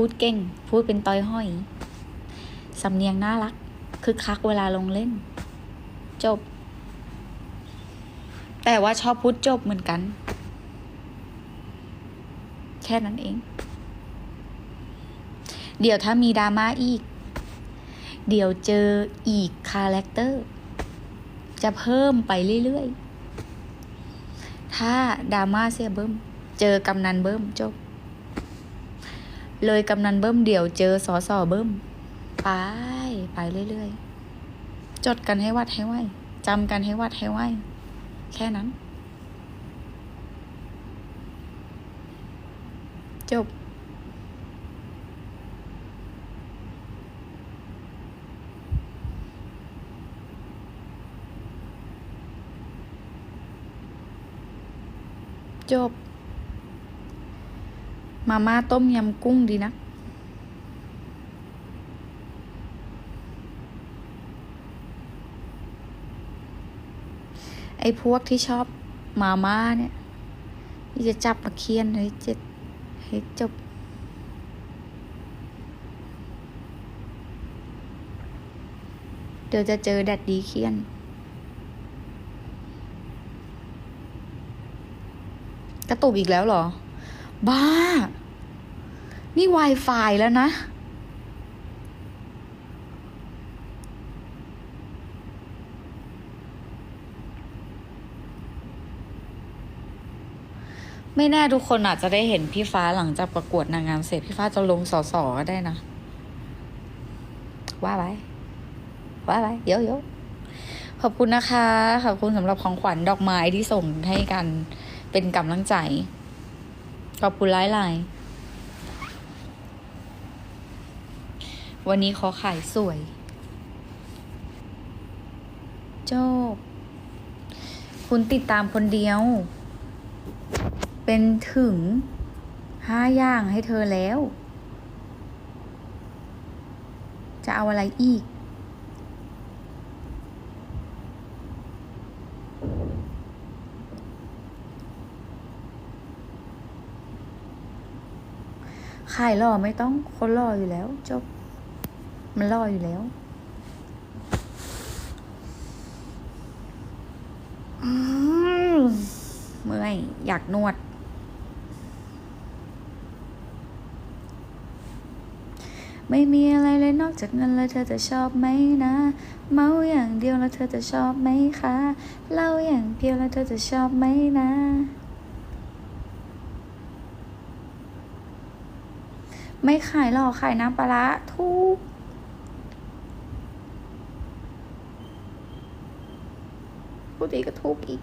พูดเก่ง พูดเป็นตอยห้อย สำเนียงน่ารัก คึกคักเวลาลงเล่น จบ แต่ว่าชอบพูดจบเหมือนกัน แค่นั้นเอง เดี๋ยวถ้ามีดราม่าอีก เดี๋ยวเจออีกคาแรคเตอร์ จะเพิ่มไปเรื่อยๆ ถ้าดราม่าเสียเบิ้ม เจอกำนันเบิ้มจบ เลยกำนันเบิ้มเดี๋ยวเจอสอสอเบิ้ม ไปไปเรื่อยๆ จดกันให้วัดให้ไหวจำกันให้วัดให้ไหวแค่นั้น จบ จบ มาม่าต้มยำกุ้งดีนะไอ้พวกที่ชอบมาม่าเนี่ยที่จะจับมาเคียนให้เจ็ดให้จบ เดี๋ยวจะเจอแดดดีเคียน กระตุกอีกแล้วเหรอ บ้า นี่ Wi-Fi แล้วนะ ไม่แน่ทุกคนอาจจะได้เห็นพี่ฟ้าหลังจากประกวดนางงามเสร็จ พี่ฟ้าจะลงสอสอก็ได้นะ ว่าไปว่าไปเยอะๆขอบคุณนะคะ ขอบคุณสำหรับของขวัญดอกไม้ที่ส่งให้กันเป็นกำลังใจ ขอบคุณหลายๆ วันนี้ขอขายสวย โจบ คุณติดตามคนเดียว เป็นถึงห้าอย่างให้เธอแล้ว จะเอาอะไรอีก ขายหล่อไม่ต้องคนหล่ออยู่แล้วจบ มันล่ออยู่แล้วเมื่อยอยากนวด ไม่มีอะไรเลยนอกจากเงินแล้วเธอจะชอบไหมนะ เมาอย่างเดียวแล้วเธอจะชอบไหมคะเล้าอย่างเดียวแล้วเธอจะชอบไหมนะไม่ขายหรอกขายน้ำปลร้าทุก พูดอีกก็ทุกอีก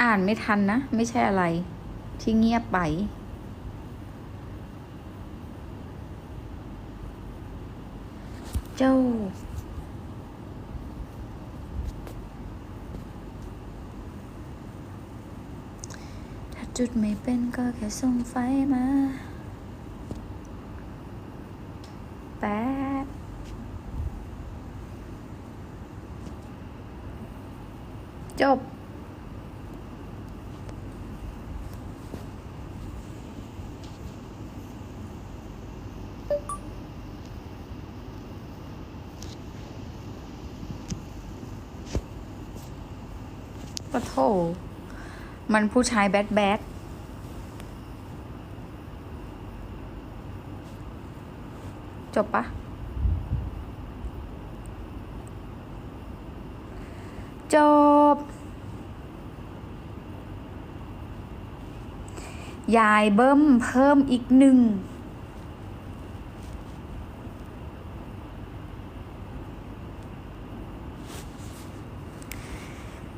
อ่านไม่ทันนะ ไม่ใช่อะไร ที่เงียบไป เจ้า ถ้าจุดไม่เป็นก็แค่ส่งไฟมาแป๊บจบ โถมันผู้ชายแบดแบดจบปะจบ ยายเบิ้มเพิ่มอีกหนึ่ง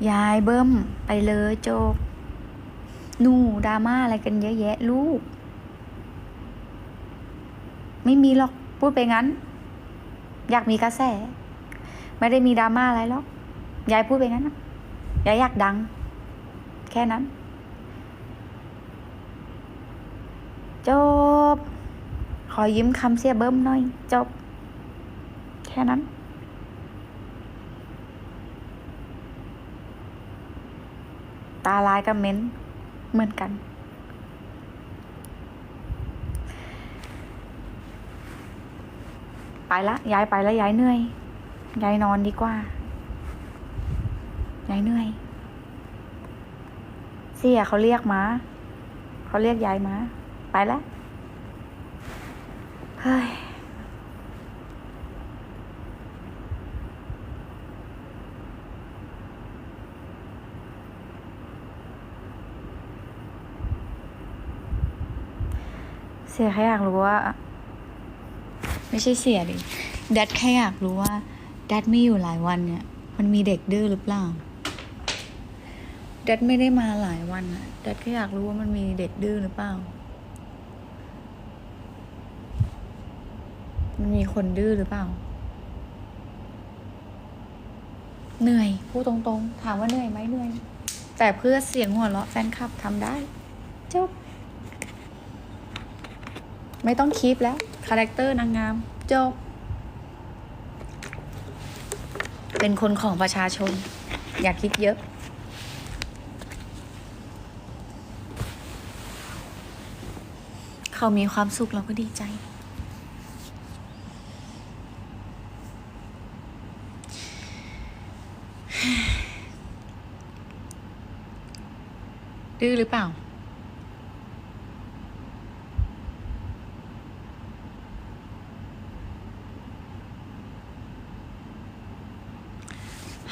ยายเบิ้มไปเลยจบหนูดราม่าอะไรกันเยอะแยะลูก ไม่มีหรอกพูดไปงั้น อยากมีกระแส ไม่ได้มีดราม่าอะไรหรอก ยายพูดไปงั้นนะยายอยากดัง แค่นั้น จบ ขอยิ้มคำเสียเบิ้มหน่อย จบ แค่นั้น ตาลายกับเม้นเหมือนกัน ไปละย้ายไปแล้วย้ายเหนื่อยย้ายนอนดีกว่าย้ายเหนื่อยเสียเขาเรียกมาเขาเรียกย้ายมา ไปแล้วเฮ้ย เสียแค่อยากรู้ว่า ไม่ใช่เสียดิแดดแค่อยากรู้ว่าแดดไม่อยู่หลายวันเนี่ย มันมีเด็กดื้อหรือเปล่าแดดไม่ได้มาหลายวันอะแดดแค่อยากรู้ว่ามันมีเด็กดื้อหรือเปล่า มันมีคนดื้อหรือเปล่า เหนื่อยพูดตรงๆ ถามว่าเหนื่อยไหมเหนื่อย แต่เพื่อเสียงหัวเราะแฟนคลับทำได้ จบ ไม่ต้องคีปแล้วคาแรคเตอร์นางงาม จบ เป็นคนของประชาชน อย่าคิดเยอะเขามีความสุขเราก็ดีใจ ดื้อหรือเปล่า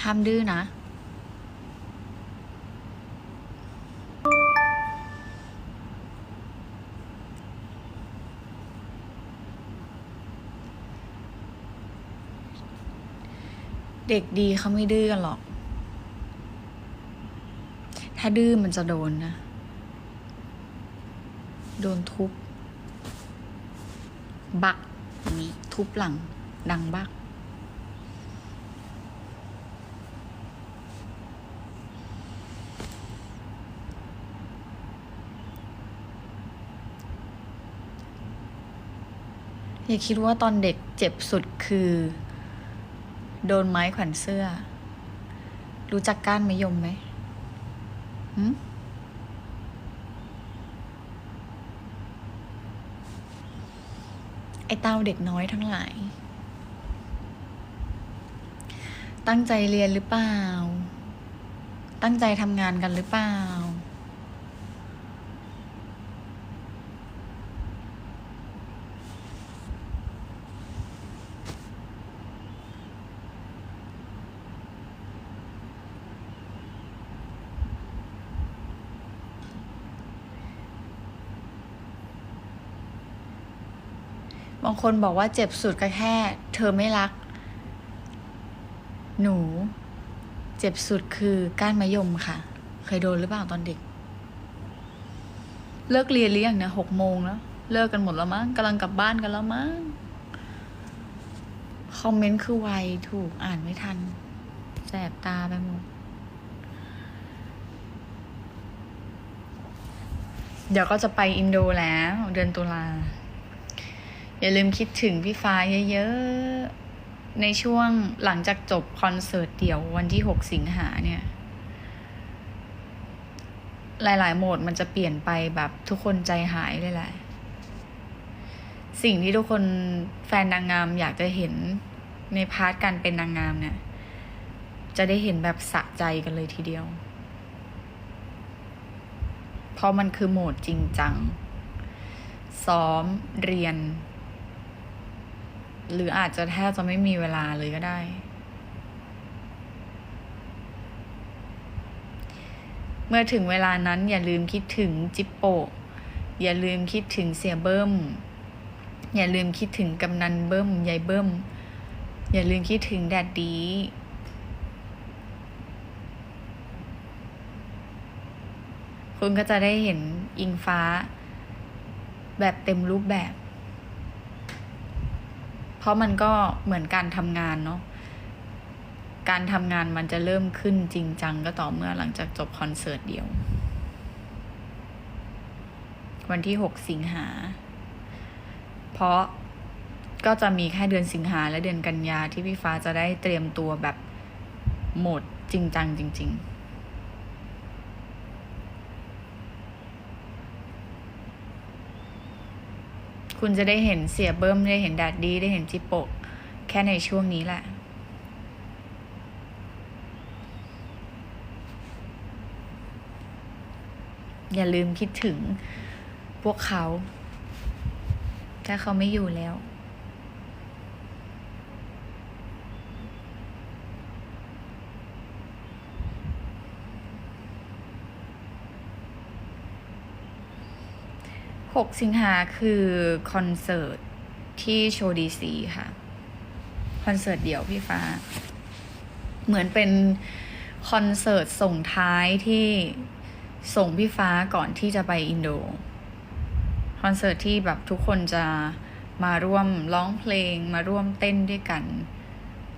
ห้ามดื้อนะ เด็กดีเขาไม่ดื้อกันหรอก ถ้าดื้อมันจะโดนนะ โดนทุบ บักนี้ทุบหลัง ดังบัก อย่าคิดว่าตอนเด็กเจ็บสุดคือ โดนไม้แขวนเสื้อ รู้จักก้านมะยมไหมหืมไอเต้าเด็กน้อยทั้งหลาย ตั้งใจเรียนหรือเปล่า ตั้งใจทำงานกันหรือเปล่า บางคนบอกว่าเจ็บสุดก็แค่ เธอไม่รัก หนู เจ็บสุดคือก้านมะยมค่ะ เคยโดนหรือเปล่าตอนเด็ก เลิกเรียนหรือยังเนี่ยหกโมงแล้ว เลิกกันหมดแล้วมั้งกำลังกลับบ้านกันแล้วมั้งคอมเมนต์คือไวถูกอ่านไม่ทันแสบตาไปหมดเดี๋ยวก็จะไปอินโดแล้ว เดือนตุลา อย่าลืมคิดถึงพี่ฟ้าเยอะๆ ในช่วงหลังจากจบคอนเสิร์ตเดี่ยววันที่ 6 สิงหาเนี่ย หลายๆ โหมดมันจะเปลี่ยนไปแบบทุกคนใจหายเลยแหละ สิ่งที่ทุกคนแฟนนางงามอยากจะเห็นในพาร์ทการเป็นนางงามเนี่ย จะได้เห็นแบบสะใจกันเลยทีเดียว เพราะมันคือโหมดจริงจัง ซ้อมเรียน หรืออาจจะแทบจะไม่มีเวลาเลยก็ได้ เมื่อถึงเวลานั้นอย่าลืมคิดถึงจิปโปะอย่าลืมคิดถึงเสียเบิ้ม อย่าลืมคิดถึงกำนันเบิ้มยายเบิ้ม อย่าลืมคิดถึงแดดดีคุณก็จะได้เห็นอิงฟ้า แบบเต็มรูปแบบ เพราะมันก็เหมือนการทำงานเนาะการทำงานมันจะเริ่มขึ้นจริงจังก็ต่อเมื่อหลังจากจบคอนเสิร์ตเดียว วันที่หกสิงหา เพราะก็จะมีแค่เดือนสิงหาและเดือนกันยาที่พี่ฟ้าจะได้เตรียมตัวแบบโหมดจริงจังจริง ๆ คุณจะได้เห็นเสียเบิ้มได้เห็นแดดดี้ได้เห็นจิโปะแค่ในช่วงนี้แหละ อย่าลืมคิดถึงพวกเขา ถ้าเขาไม่อยู่แล้ว หกสิงหาคือคอนเสิร์ตที่โชว์ดีซีค่ะ คอนเสิร์ตเดี่ยวพี่ฟ้า เหมือนเป็นคอนเสิร์ตส่งท้ายที่ส่งพี่ฟ้าก่อนที่จะไปอินโด คอนเสิร์ตที่แบบทุกคนจะมาร่วมร้องเพลงมาร่วมเต้นด้วยกัน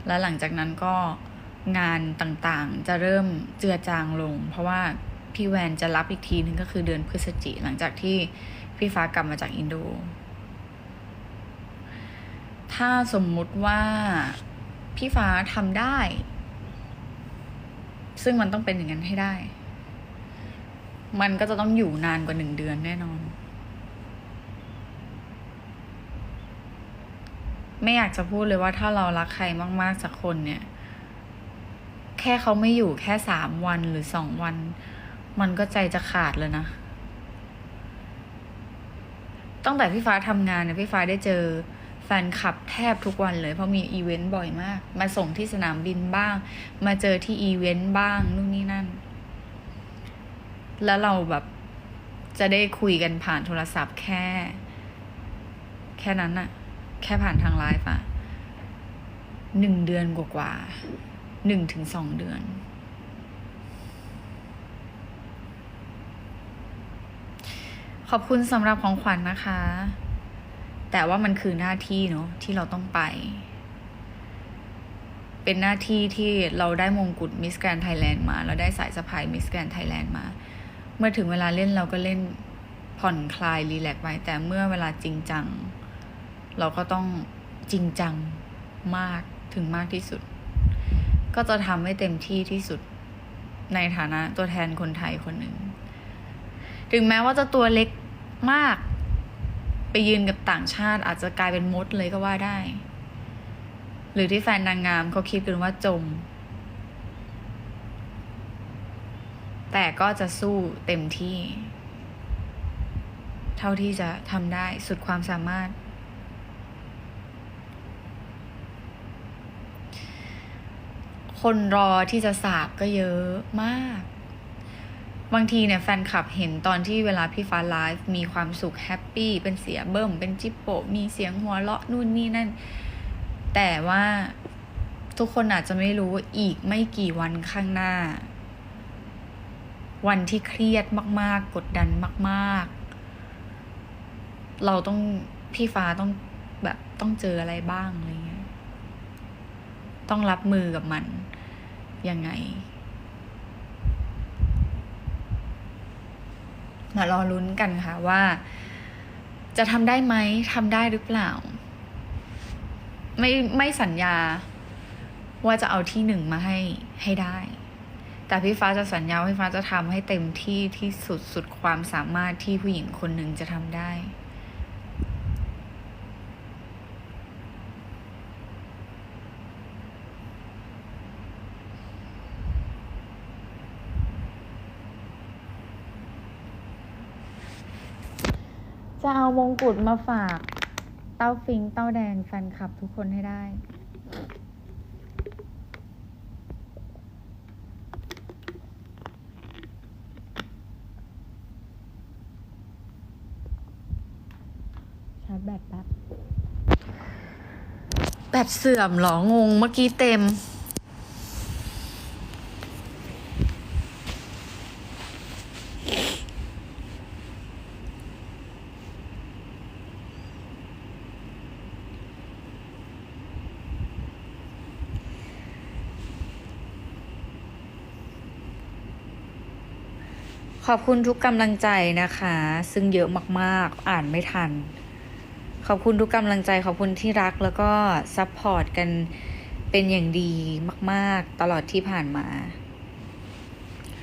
แล้วหลังจากนั้นก็งานต่างๆจะเริ่มเจือจางลง เพราะว่าพี่แวนจะรับอีกทีนึงก็คือเดือนพฤศจิหลังจากที่ พี่ฟ้ากลับมาจากอินโด ถ้าสมมุติว่าพี่ฟ้าทำได้ ซึ่งมันต้องเป็นอย่างนั้นให้ได้ มันก็จะต้องอยู่นานกว่าหนึ่งเดือนแน่นอน ไม่อยากจะพูดเลยว่าถ้าเรารักใครมาก ๆ สักคนเนี่ย แค่เขาไม่อยู่แค่สามวันหรือสองวัน มันก็ใจจะขาดเลยนะ ตั้งแต่พี่ฟ้าทำงานเนี่ยพี่ฟ้าได้เจอแฟนคลับแทบทุกวันเลย เพราะมีอีเวนต์บ่อยมาก มาส่งที่สนามบินบ้าง มาเจอที่อีเวนต์บ้างนู่นนี่นั่น แล้วเราแบบจะได้คุยกันผ่านโทรศัพท์แค่ แค่นั้นอะแค่ผ่านทางไลฟ์อะหนึ่งเดือนกว่าๆหนึ่งถึงสองเดือน ขอบคุณสำหรับของขวัญนนะคะ แต่ว่ามันคือหน้าที่เนาะที่เราต้องไป เป็นหน้าที่ที่เราได้มงกุฎมิสแกรนไทยแลนด์มา เราได้สายสะพายมิสแกรนไทยแลนด์มา เมื่อถึงเวลาเล่นเราก็เล่นผ่อนคลายรีแลกซ์ไว้ แต่เมื่อเวลาจริงจัง เราก็ต้องจริงจังมากถึงมากที่สุด ก็จะทำให้เต็มที่ที่สุดในฐานะตัวแทนคนไทยคนหนึ่ง ถึงแม้ว่าจะตัวเล็กมาก ไปยืนกับต่างชาติอาจจะกลายเป็นมดเลยก็ว่าได้ หรือที่แฟนนางงามเขาคิดกันว่าจม แต่ก็จะสู้เต็มที่ เท่าที่จะทำได้สุดความสามารถคนรอที่จะสาบก็เยอะมาก บางทีเนี่ยแฟนคลับเห็นตอนที่เวลาพี่ฟ้าไลฟ์มีความสุขแฮปปี้เป็นเสียเบิ่มเป็นจิปโป มีเสียงหัวเราะนู่นนี่นั่น แต่ว่าทุกคนอาจจะไม่รู้ว่าอีกไม่กี่วันข้างหน้า วันที่เครียดมาก ๆ กดดันมาก ๆ เราต้องพี่ฟ้าต้องแบบต้องเจออะไรบ้างอะไรเงี้ยต้องรับมือกับมันยังไง มารอลุ้นกันค่ะว่า จะทำได้ไหมทำได้หรือเปล่า ไม่ไม่สัญญาว่าจะเอาที่หนึ่งมาให้ให้ได้ แต่พี่ฟ้าจะสัญญาว่าพี่ฟ้าจะทำให้เต็มที่ที่สุดสุดความสามารถที่ผู้หญิงคนหนึ่งจะทำได้ จะเอามงกุฎมาฝาก เต้าฟิงเต้าแดงแฟนคลับทุกคนให้ได้ ชาร์จแบตแป๊บ แบตเสื่อมเหรองงเมื่อกี้เต็ม ขอบคุณทุกกำลังใจนะคะ ซึ่งเยอะมากๆ อ่านไม่ทัน ขอบคุณทุกกำลังใจ ขอบคุณที่รักแล้วก็ซัพพอร์ตกันเป็นอย่างดีมาก ๆ ตลอดที่ผ่านมา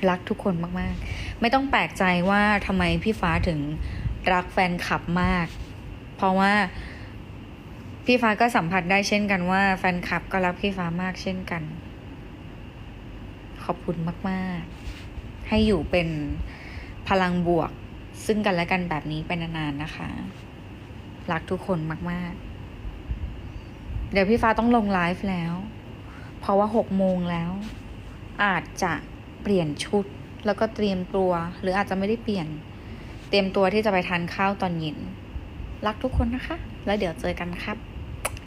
รักทุกคนมากๆ ไม่ต้องแปลกใจว่าทำไมพี่ฟ้าถึงรักแฟนคลับมาก เพราะว่าพี่ฟ้าก็สัมผัสได้เช่นกันว่าแฟนคลับก็รักพี่ฟ้ามากเช่นกัน ขอบคุณมาก ๆ ให้อยู่เป็นพลังบวก ซึ่งกันและกันแบบนี้ไปนานๆนะคะ รักทุกคนมาก ๆ เดี๋ยวพี่ฟ้าต้องลงไลฟ์แล้ว เพราะว่าหกโมงแล้ว อาจจะเปลี่ยนชุด แล้วก็เตรียมตัว หรืออาจจะไม่ได้เปลี่ยน เตรียมตัวที่จะไปทานข้าวตอนเย็น รักทุกคนนะคะ แล้วเดี๋ยวเจอกันครับ